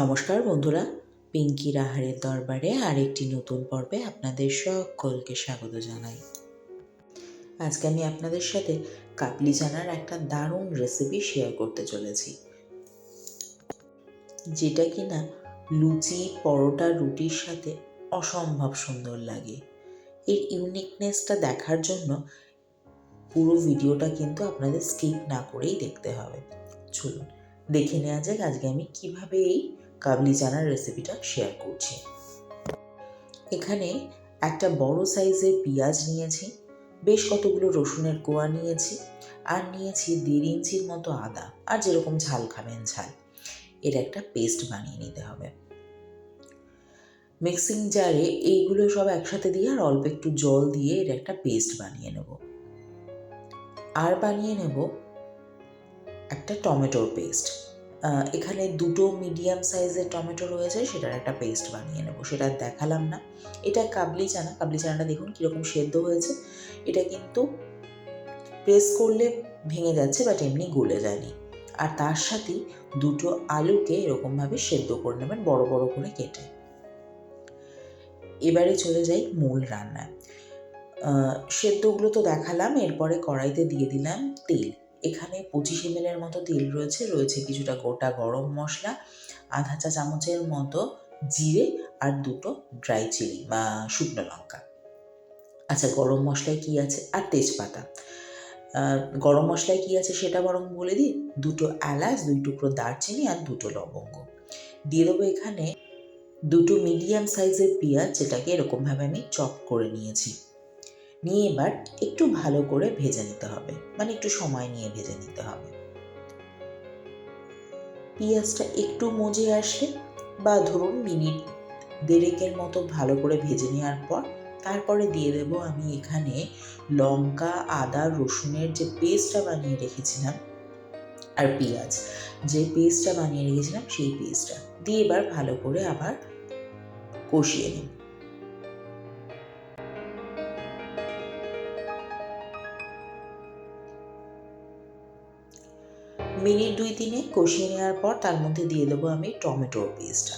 নমস্কার বন্ধুরা, পিঙ্কি রাহারের দরবারে আরেকটি নতুন পর্বে আপনাদের সকলকে স্বাগত জানাই। আজকে আমি আপনাদের সাথে কাবলি চানার একটা দারুণ রেসিপি শেয়ার করতে চলেছি। যেটা কি না লুচি, পরোটা, রুটির সাথে অসম্ভব সুন্দর লাগে। এর ইউনিকনেসটা দেখার জন্য পুরো ভিডিওটা কিন্তু আপনাদের স্কিপ না করেই দেখতে হবে। চলুন, দেখে নেওয়া যাক আজকে আমি কীভাবে এই কাবলি চানার রেসিপিটা শেয়ার করছি। এখানে একটা বড় সাইজের পেঁয়াজ নিয়েছি, বেশ কতগুলো রসুনের কোয়া নিয়েছি, আর নিয়েছি দেড় ইঞ্চির মতো আদা, আর যেরকম ঝাল খাবেন ঝাল। এর একটা পেস্ট বানিয়ে নিতে হবে। মিক্সিং জারে এইগুলো সব একসাথে দিয়ে আর অল্প একটু জল দিয়ে এর একটা পেস্ট বানিয়ে নেব। আর বানিয়ে নেব একটা টমেটোর পেস্ট এখানে দুটো মিডিয়াম সাইজের টমেটো রয়েছে, সেটার একটা পেস্ট বানিয়ে নেব, সেটা দেখালাম না। এটা কাবলি চানা, কাবলি চানাটা দেখুন কীরকম সেদ্ধ হয়েছে। এটা কিন্তু প্রেস করলে ভেঙে যাচ্ছে বাট এমনি গলে যায়নি। আর তার সাথেই দুটো আলুকে এরকমভাবে সেদ্ধ করে নেবেন, বড় বড় করে কেটে। এবারে চলে যাই মূল রান্নায়। সেদ্ধগুলো তো দেখালাম, এরপরে কড়াইতে দিয়ে দিলাম তেল। এখানে পঁচিশ এমএলের মতো তেল রয়েছে। রয়েছে কিছুটা গোটা গরম মশলা, আধা চা চামচের মতো জিরে আর দুটো ড্রাই চিলি বা শুকনো লঙ্কা। আচ্ছা গরম মশলায় কী আছে? আর তেজপাতা। গরম মশলায় কী আছে সেটা বরং বলে দিই। দুটো এলাচ, দুই টুকরো দারচিনি আর দুটো লবঙ্গ। দিয়ে দেবো এখানে দুটো মিডিয়াম সাইজের পেঁয়াজ, যেটাকে এরকমভাবে আমি চপ করে নিয়েছি। নিয়ে এবার একটু ভালো করে ভেজে নিতে হবে। মানে একটু সময় নিয়ে ভেজে নিতে হবে। পেঁয়াজটা একটু মজে আসলে বা ধরুন মিনিট দেড়েকের মতো ভালো করে ভেজে নেওয়ার পর তারপরে দিয়ে দেব আমি এখানে লঙ্কা, আদা, রসুনের যে পেস্টটা বানিয়ে রেখেছিলাম আর পেঁয়াজ। যে পেস্টটা বানিয়ে রেখেছিলাম সেই পেস্টটা। দিয়ে এবার ভালো করে আবার কষিয়ে নেব। মিনিট দুই তিনে কষিয়ে নেওয়ার পর তার মধ্যে দিয়ে দেবো আমি টমেটোর পেস্টটা।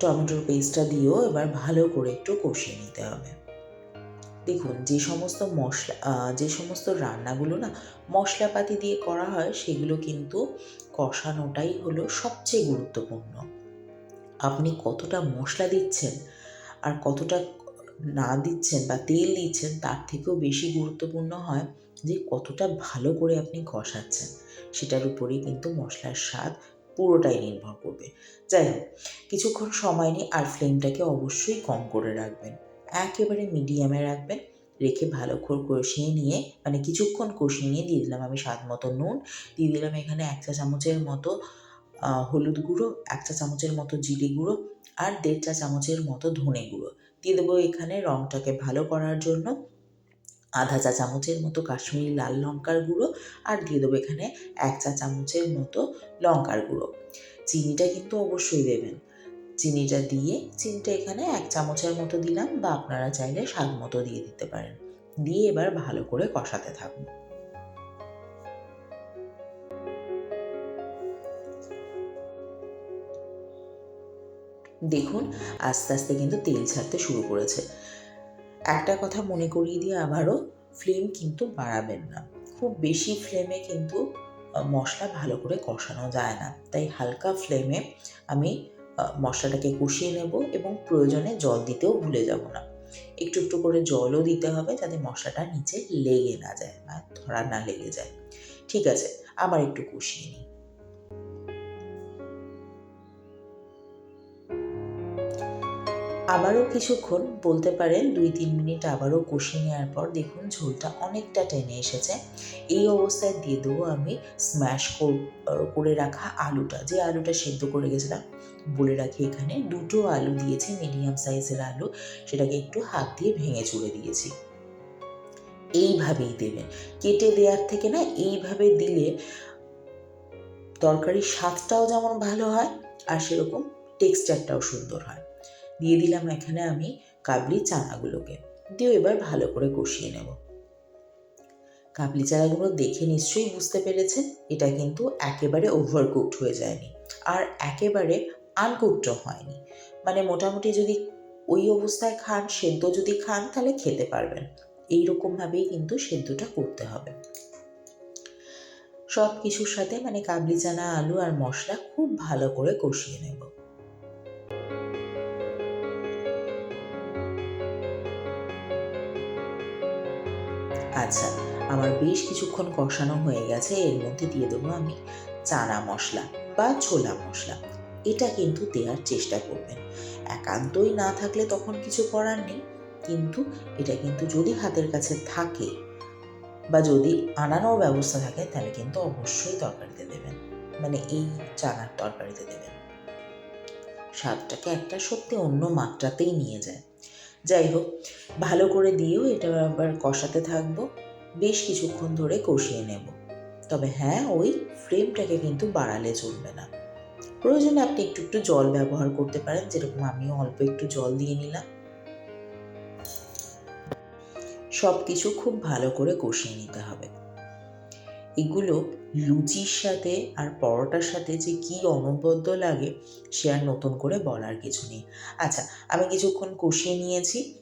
টমেটোর পেস্টটা দিয়েও এবার ভালো করে একটু কষিয়ে নিতে হবে। দেখুন, যে সমস্ত মশলা যে সমস্ত রান্নাগুলো না মশলাপাতি দিয়ে করা হয়, সেগুলো কিন্তু কষানোটাই হলো সবচেয়ে গুরুত্বপূর্ণ। আপনি কতটা মশলা দিচ্ছেন আর কতটা না দিচ্ছেন বা তেল দিচ্ছেন তার থেকেও বেশি গুরুত্বপূর্ণ হয় যে কতটা ভালো করে আপনি কষাচ্ছেন, সেটার উপরেই কিন্তু মশলার স্বাদ পুরোটাই নির্ভর করবে। যাই হোক, কিছুক্ষণ সময় নিয়ে আর ফ্লেমটাকে অবশ্যই কম করে রাখবেন। একেবারে মিডিয়ামে রাখবেন, রেখে ভালো করে কষিয়ে নিয়ে মানে কিছুক্ষণ কষিয়ে নিয়ে দিয়ে দিলাম আমি স্বাদ মতো নুন, দিয়ে দিলাম এখানে এক চা চামচের মতো হলুদ গুঁড়ো, এক চা চামচের মতো জিরে গুঁড়ো আর দেড় চা চামচের মতো ধনে গুঁড়ো। দিয়ে দেবো এখানে রঙটাকে ভালো করার জন্য আধা চা চামচের মতো কাশ্মীরি লাল লঙ্কার গুঁড়ো আর দিয়ে দেবো এখানে এক চা চামচের মতো লঙ্কার গুঁড়ো। চিনিটা কিন্তু অবশ্যই দেবেন। চিনিটা দিয়ে চিনিটা এখানে এক চামচের মতো দিলাম বা আপনারা চাইলে স্বাদ মতো দিয়ে দিতে পারেন। দিয়ে এবার ভালো করে কষাতে থাকুন। দেখুন, আস্তে আস্তে কিন্তু তেল ছাড়তে শুরু করেছে। একটা কথা মনে করিয়ে দিয়ে আবারও ফ্লেম কিন্তু বাড়াবেন না। খুব বেশি ফ্লেমে কিন্তু মশলা ভালো করে কষানো যায় না। তাই হালকা ফ্লেমে আমি মশলাটাকে কষিয়ে নেব এবং প্রয়োজনে জল দিতেও ভুলে যাব না। একটু একটু করে জলও দিতে হবে যাতে মশলাটা নিচে লেগে না যায় বা ধরা না লেগে যায়। ঠিক আছে, আবার একটু কষিয়ে নিই। আবারও কিছুক্ষণ বলতে পারেন দুই তিন মিনিট আবারও কষিয়ে নেওয়ার পর দেখুন ঝোলটা অনেকটা টেনে এসেছে। এই অবস্থায় দিয়ে দেবো আমি স্ম্যাশ করে রাখা আলুটা। যে আলুটা সেদ্ধ করে গেছিলাম, বলে রাখি এখানে দুটো আলু দিয়েছি মিডিয়াম সাইজের আলু। সেটাকে একটু হাত দিয়ে ভেঙে চুড়ে দিয়েছি। এইভাবেই দেবেন। কেটে দেওয়ার থেকে না এইভাবে দিলে তরকারির স্বাদটাও যেমন ভালো হয়, আর সেরকম টেক্সচারটাও সুন্দর হয়। দিয়ে দিলাম এখানে আমি কাবলি চানাগুলোকে। দিয়ে এবার ভালো করে কষিয়ে নেব। কাবলি চানাগুলো দেখে নিশ্চয়ই বুঝতে পেরেছেন, এটা কিন্তু একেবারে ওভারকুকড হয়ে যায়নি আর একেবারে আনকুকডও হয়নি। মানে মোটামুটি যদি ওই অবস্থায় খান, সেদ্ধ যদি খান, তাহলে খেতে পারবেন। এই রকমভাবেই কিন্তু সেদ্ধটা করতে হবে। সব কিছুর সাথে মানে কাবলি চানা, আলু আর মশলা খুব ভালো করে কষিয়ে নেব। আচ্ছা আমার বেশ কিছুক্ষণ কষানো হয়ে গেছে, এর মধ্যে দিয়ে দেবো আমি চানা মশলা বা ছোলা মশলা। এটা কিন্তু দেওয়ার চেষ্টা করবেন। একান্তই না থাকলে তখন কিছু করার নেই। কিন্তু এটা কিন্তু যদি হাতের কাছে থাকে বা যদি আনানোর ব্যবস্থা থাকে, তাহলে কিন্তু অবশ্যই তরকারিতে দেবেন। মানে এই চানার তরকারিতে দেবেন। স্বাদটাকে একটা সত্যি অন্য মাত্রাতেই নিয়ে যায়। যাই হোক, ভালো করে দিয়েও এটা আবার কষাতে থাকব। বেশ কিছুক্ষণ ধরে কষিয়ে নেব। তবে হ্যাঁ ওই ফ্লেমটাকে কিন্তু বাড়ালে চলবে না। প্রয়োজনে আপনি একটু একটু জল ব্যবহার করতে পারেন, যেরকম আমিও অল্প একটু জল দিয়ে নিলাম। সব কিছু খুব ভালো করে কষিয়ে নিতে হবে। এগুলো লুচির সাথে আর পরোটার সাথে যে কি অনবদ্য লাগে, সে আর নতুন করে বলার কিছু নেই। আচ্ছা আমি কিছুক্ষণ কষিয়ে নিয়েছি।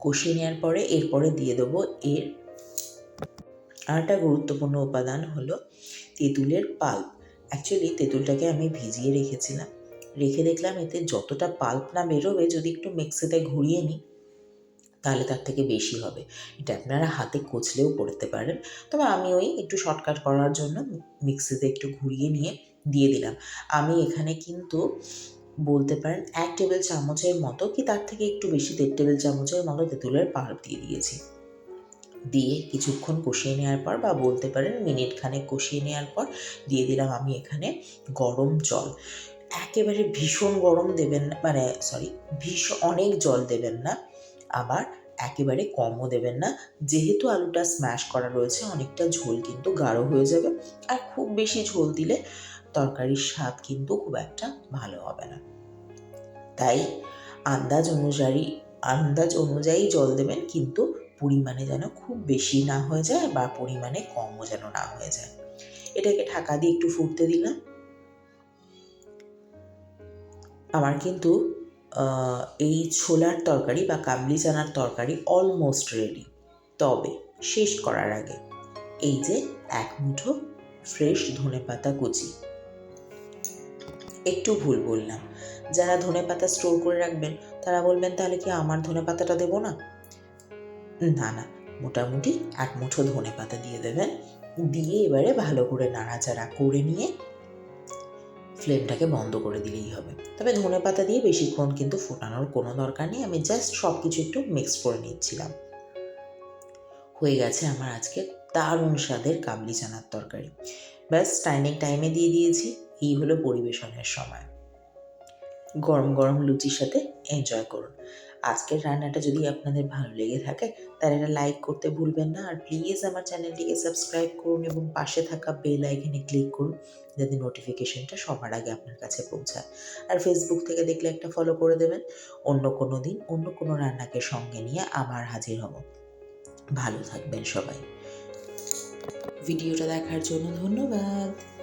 কষিয়ে নেওয়ার পরে এরপরে দিয়ে দেবো এর আর একটা গুরুত্বপূর্ণ উপাদান হলো তেঁতুলের পাল্প। অ্যাকচুয়ালি তেঁতুলটাকে আমি ভিজিয়ে রেখেছিলাম। রেখে দেখলাম এতে যতটা পাল্প না বেরোবে, যদি একটু মিক্সিতে ঘুরিয়ে নিই, তাহলে তার থেকে বেশি হবে। এটা আপনারা হাতে কচলেও করতে পারেন। তবে আমি ওই একটু শর্টকাট করার জন্য মিক্সিতে একটু ঘুরিয়ে নিয়ে দিয়ে দিলাম। আমি এখানে কিন্তু বলতে পারেন এক টেবিল চামচের মতো, কি তার থেকে একটু বেশি দেড় টেবিল চামচের মতো তেঁতুলের পাল্প দিয়ে দিয়েছি। দিয়ে কিছুক্ষণ কষিয়ে নেওয়ার পর বা বলতে পারেন মিনিট খানেক কষিয়ে নেওয়ার পর দিয়ে দিলাম আমি এখানে গরম জল। একেবারে ভীষণ গরম দেবেন না মানে সরি ভীষণ অনেক জল দেবেন না, আবার একেবারে কমও দেবেন না। যেহেতু আলুটা স্ম্যাশ করা রয়েছে, অনেকটা ঝোল কিন্তু গাঢ় হয়ে যাবে। আর খুব বেশি ঝোল দিলে তরকারির স্বাদ কিন্তু খুব একটা ভালো হবে না। তাই আন্দাজ অনুযায়ী আন্দাজ অনুযায়ী জল দেবেন, কিন্তু পরিমাণে যেন খুব বেশি না হয়ে যায় বা পরিমাণে কমও যেন না হয়ে যায়। এটাকে ঢাকা দিয়ে একটু ফুটতে দিলাম। আমার কিন্তু এই ছোলার তরকারি বা কাবলি চানার তরকারি অলমোস্ট রেডি তবে শেষ করার আগে এই যে এক মুঠো ফ্রেশ ধনে পাতা কুচি। একটু ভুল বললাম। যারা ধনে পাতা স্টোর করে রাখবেন, তারা বলবেন, তাহলে কি আমার ধনে পাতাটা দেবো না? না না, মোটামুটি এক মুঠো ধনে পাতা দিয়ে দেবেন। দিয়ে এবারে ভালো করে নাড়াচাড়া করে নিয়ে ফ্লেমটাকে বন্ধ করে দিলেই হবে। তবে ধনে পাতা দিয়ে বেশিক্ষণ কিন্তু ফোটানোর কোনো দরকার নেই। আমি জাস্ট সব কিছু একটু মিক্স করে নিচ্ছিলাম। হয়ে গেছে আমার আজকে দারুণ স্বাদের কাবলি চানার তরকারি। ব্যাস, টাইমিং টাইমে দিয়ে দিয়েছি। এই হলো পরিবেশনের সময়। গরম গরম লুচির সাথে এনজয় করুন। আজকের রান্নাটা যদি আপনাদের ভালো লেগে থাকে, তাহলে এটা লাইক করতে ভুলবেন না। আর প্লিজ আমার চ্যানেলটিকে সাবস্ক্রাইব করুন এবং পাশে থাকা বেল আইকনে ক্লিক করুন, যাতে নোটিফিকেশনটা সবার আগে আপনার কাছে পৌঁছায়। আর ফেসবুক থেকে দেখলে একটা ফলো করে দেবেন। অন্য কোনো দিন অন্য কোনো রান্নাকে সঙ্গে নিয়ে আবার হাজির হব। ভালো থাকবেন সবাই। ভিডিওটা দেখার জন্য ধন্যবাদ।